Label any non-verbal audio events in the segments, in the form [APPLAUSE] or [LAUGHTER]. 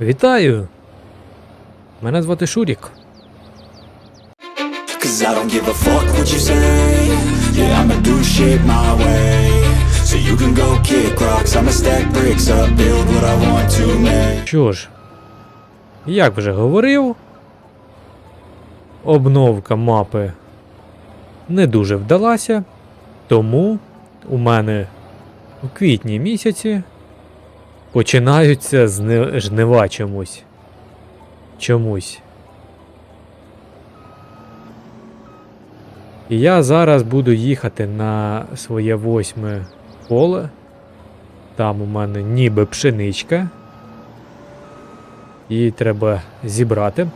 Вітаю! Мене звати Шурік. Cause I don't give a fuck what you say Yeah, I'ma do shit my way So you can go kick rocks I'ma stack bricks up, build what I want to make Що ж, як вже говорив, обновка мапи не дуже вдалася, тому у мене у квітні місяці починаються зни- жнива чомусь. Чомусь. І я зараз буду їхати на своє восьме поле. Там у мене ніби пшеничка. Її треба зібрати.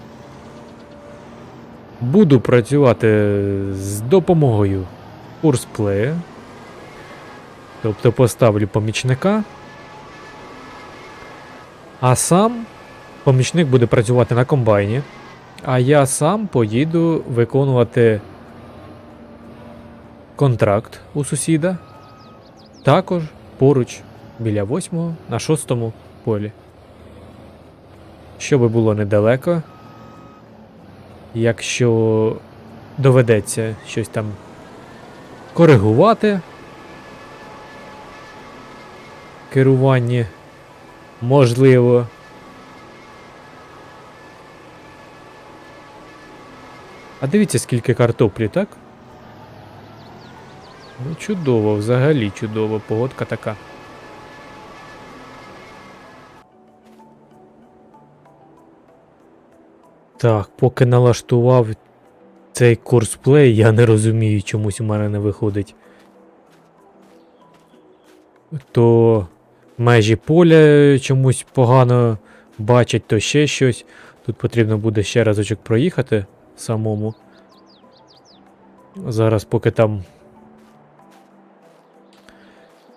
Буду працювати з допомогою курсплея. Тобто поставлю помічника. А сам помічник буде працювати на комбайні. А я сам поїду виконувати контракт у сусіда. Також поруч біля восьмого на шостому полі. Щоб було недалеко. Якщо доведеться щось там коригувати. Керування можливо. А дивіться, скільки картоплі, так? Ну, чудово, взагалі чудово, погодка така. Так, поки налаштував цей курсплей, я не розумію, чомусь у мене не виходить. То межі поля чомусь погано бачать, то ще щось. Тут потрібно буде ще разочок проїхати самому. Зараз поки там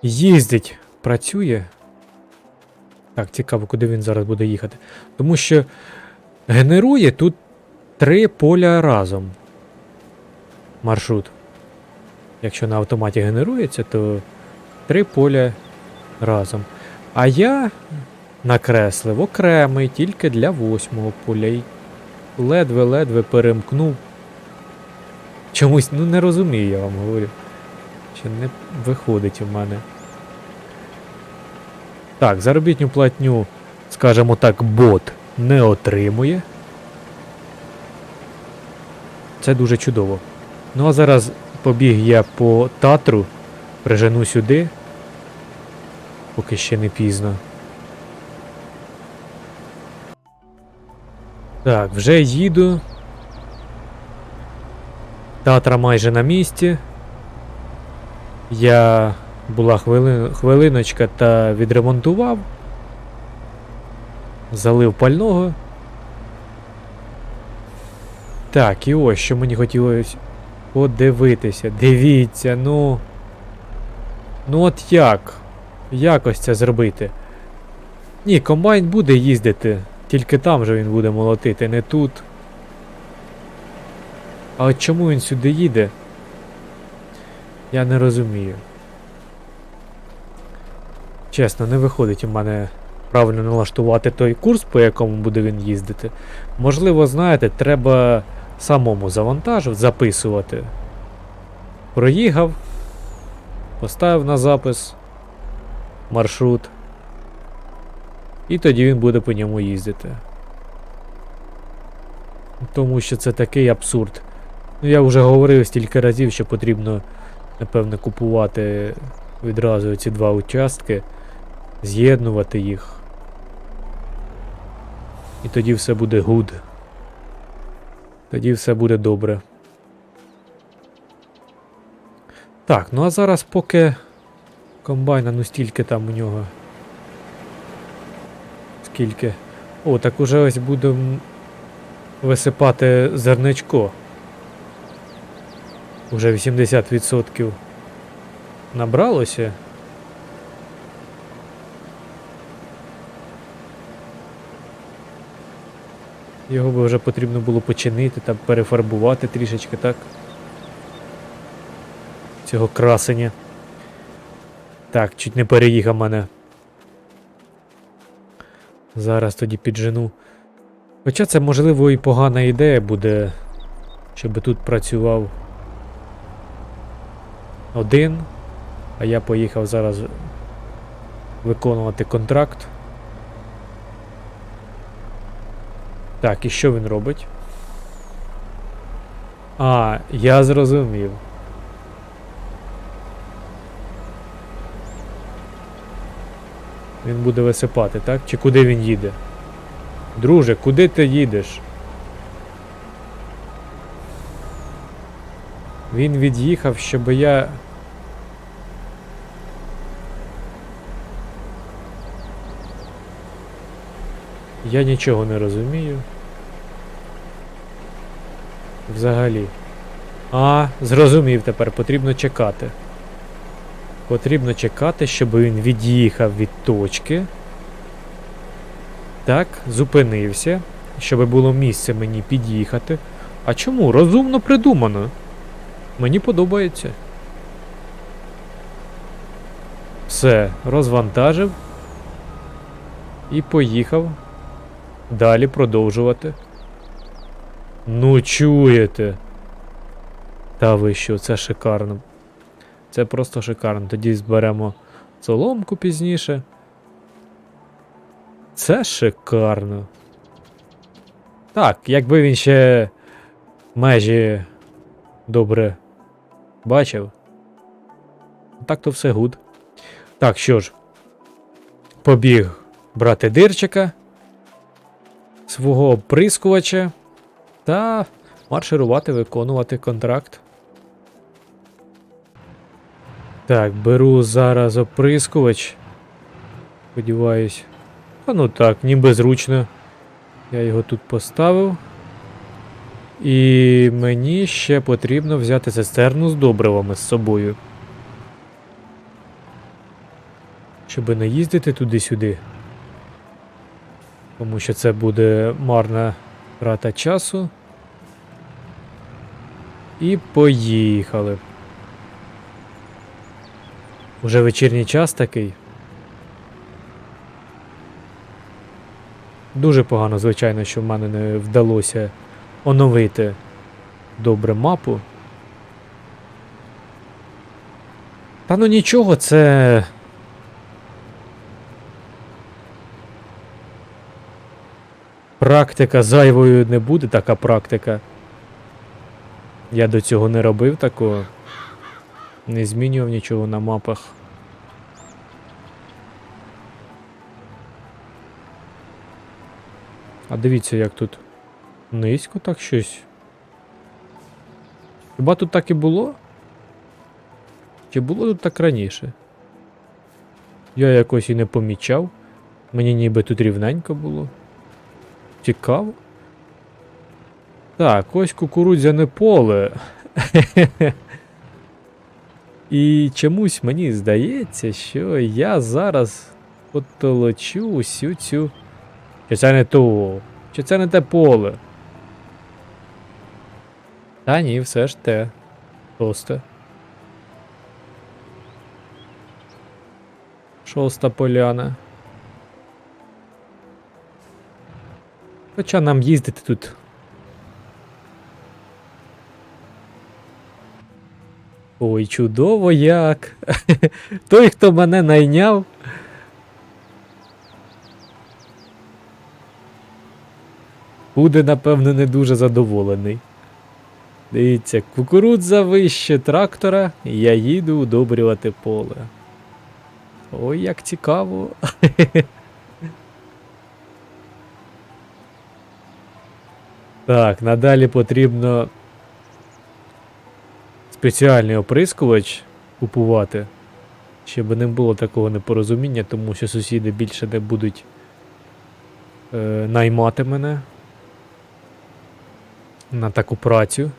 їздить, працює. Так, цікаво, куди він зараз буде їхати. Тому що генерує тут три поля разом. Маршрут. Якщо на автоматі генерується, то три поля разом. А я накреслив окремий тільки для восьмого поля. І Ледве-ледве перемкнув. Чомусь, ну не розумію, я вам говорю. Що не виходить у мене. Так, заробітню платню, скажімо так, бот не отримує. Це дуже чудово. Ну а зараз побіг я по Татру, прижену сюди, поки ще не пізно. Так, вже їду. Татра майже на місці. Я була хвили... хвилиночка та відремонтував. Залив пального. Так, і ось що мені хотілося подивитися. Дивіться, ну. Ну от як? Якось це зробити. Ні, комбайн буде їздити, тільки там же він буде молотити, не тут. А от чому він сюди їде? Я не розумію. Чесно, не виходить у мене правильно налаштувати той курс, по якому буде він їздити. Можливо, знаєте, треба самому завантажив, записувати. Проїхав, поставив на запис маршрут. І тоді він буде по ньому їздити. Тому що це такий абсурд. Ну, я вже говорив стільки разів, що потрібно, напевне, купувати відразу ці два участки, з'єднувати їх. І тоді все буде гуд. Тоді все буде добре. Так, ну а зараз поки комбайна, ну стільки там у нього. Скільки. О, так уже ось будемо висипати зерничко. Уже 80% набралося. Його би вже потрібно було починити та перефарбувати трішечки, так? Цього красення. Так, чуть не переїхав мене. Зараз тоді піджену. Хоча це, можливо, і погана ідея буде, щоб тут працював один, а я поїхав зараз виконувати контракт. Так, і що він робить? А, я зрозумів. Він буде висипати, так? Чи куди він їде? Друже, куди ти їдеш? Він від'їхав, щоб я. Я нічого не розумію. Взагалі. А, зрозумів тепер, потрібно чекати. Потрібно чекати, щоб він від'їхав від точки. Так, зупинився, щоб було місце мені під'їхати. А чому? Розумно придумано. Мені подобається. Все, розвантажив. І поїхав. Далі продовжувати. Ну, чуєте. Та ви що, це шикарно. Це просто шикарно. Тоді зберемо соломку пізніше. Це шикарно. Так, якби він ще межі добре бачив. Так то все гуд. Так, що ж, побіг брати дирчика, свого оприскувача та марширувати, виконувати контракт. Так, беру зараз оприскувач. Сподіваюсь. А ну так, ніби зручно. Я його тут поставив. І мені ще потрібно взяти цистерну з добривами з собою. Щоб не їздити туди-сюди. Тому що це буде марна трата часу. І поїхали. Уже вечірній час такий. Дуже погано, звичайно, що в мене не вдалося оновити добре мапу. Та ну нічого, це. Практика зайвою не буде така практика. Я до цього не робив такого. Не змінював нічого на мапах. А дивіться, як тут низько так щось. Хіба тут так і було? Чи було тут так раніше? Я якось і не помічав. Мені ніби тут рівненько було. Цікаво. Так, ось кукурудзяне поле. [LAUGHS] І чомусь мені здається, що я зараз потолочу усю цю. Чи це не то? Чи це не те поле? Та ні, все ж те. Шосте. Шоста поляна. Хоча нам їздити тут. Ой, чудово як. [LAUGHS] Той, хто мене найняв. Буде, напевно, не дуже задоволений. Дивіться, кукурудза вище трактора, я їду удобрювати поле. Ой, як цікаво. [LAUGHS] Так, надалі потрібно спеціальний оприскувач купувати, щоб не було такого непорозуміння, тому що сусіди більше не будуть е, наймати мене на таку працю.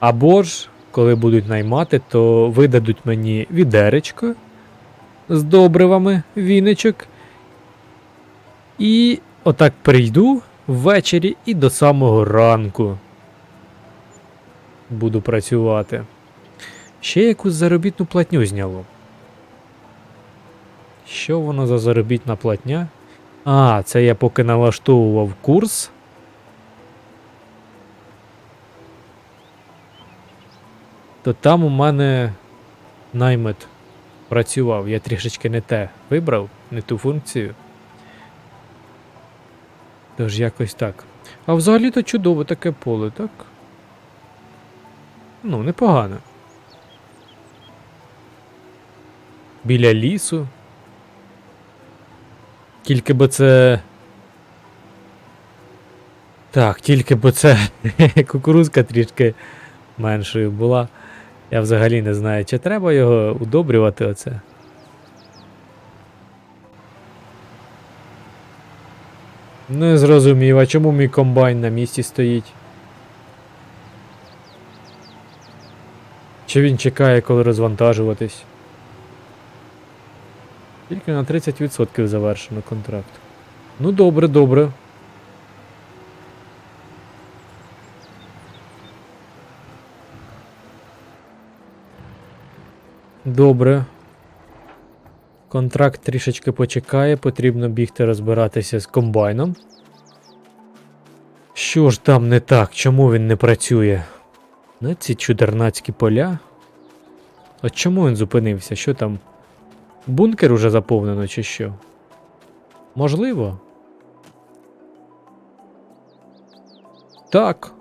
Або ж, коли будуть наймати, то видадуть мені відеречко з добривами, віничок. І отак прийду ввечері і до самого ранку буду працювати. Ще якусь заробітну платню зняло. Що воно за заробітна платня? А, це я поки налаштовував курс. То там у мене наймет працював. Я трішечки не те вибрав, не ту функцію. Тож якось так. А взагалі-то чудово таке поле, так? Ну, непогано. Біля лісу. Тільки бо це. Так, тільки бо це [LAUGHS] кукурузка трішки меншою була. Я взагалі не знаю, чи треба його удобрювати оце. Не зрозумів, а чому мій комбайн на місці стоїть? Чи він чекає, коли розвантажуватись? Тільки на 30% завершено контракт. Ну добре, добре. Добре. Контракт трішечки почекає, потрібно бігти розбиратися з комбайном. Що ж там не так? Чому він не працює? На ці чудернацькі поля. От чому він зупинився? Що там? Бункер уже заповнено, чи що? Можливо. Так.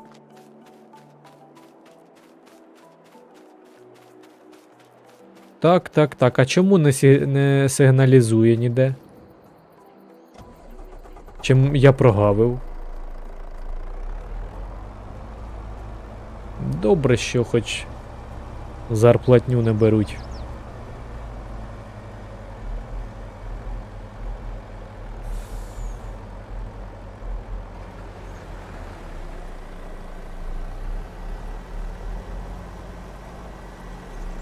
Так, так, так. А чому не, сі... не сигналізує ніде? Чим я прогавив? Добре, що хоч зарплатню не беруть.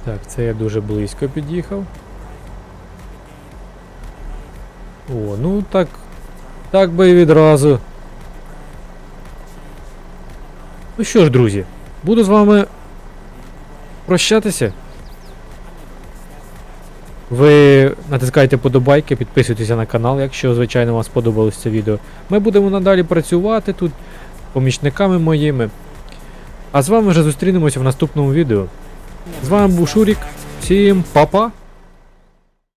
Так, це я дуже близько під'їхав. О, ну так. Так би і відразу. Ну що ж, друзі, буду з вами прощатися. Ви натискайте подобайки, підписуйтеся на канал, якщо, звичайно, вам сподобалось це відео. Ми будемо надалі працювати тут помічниками моїми. А з вами вже зустрінемося в наступному відео. З вами був Шурік. Всім па-па!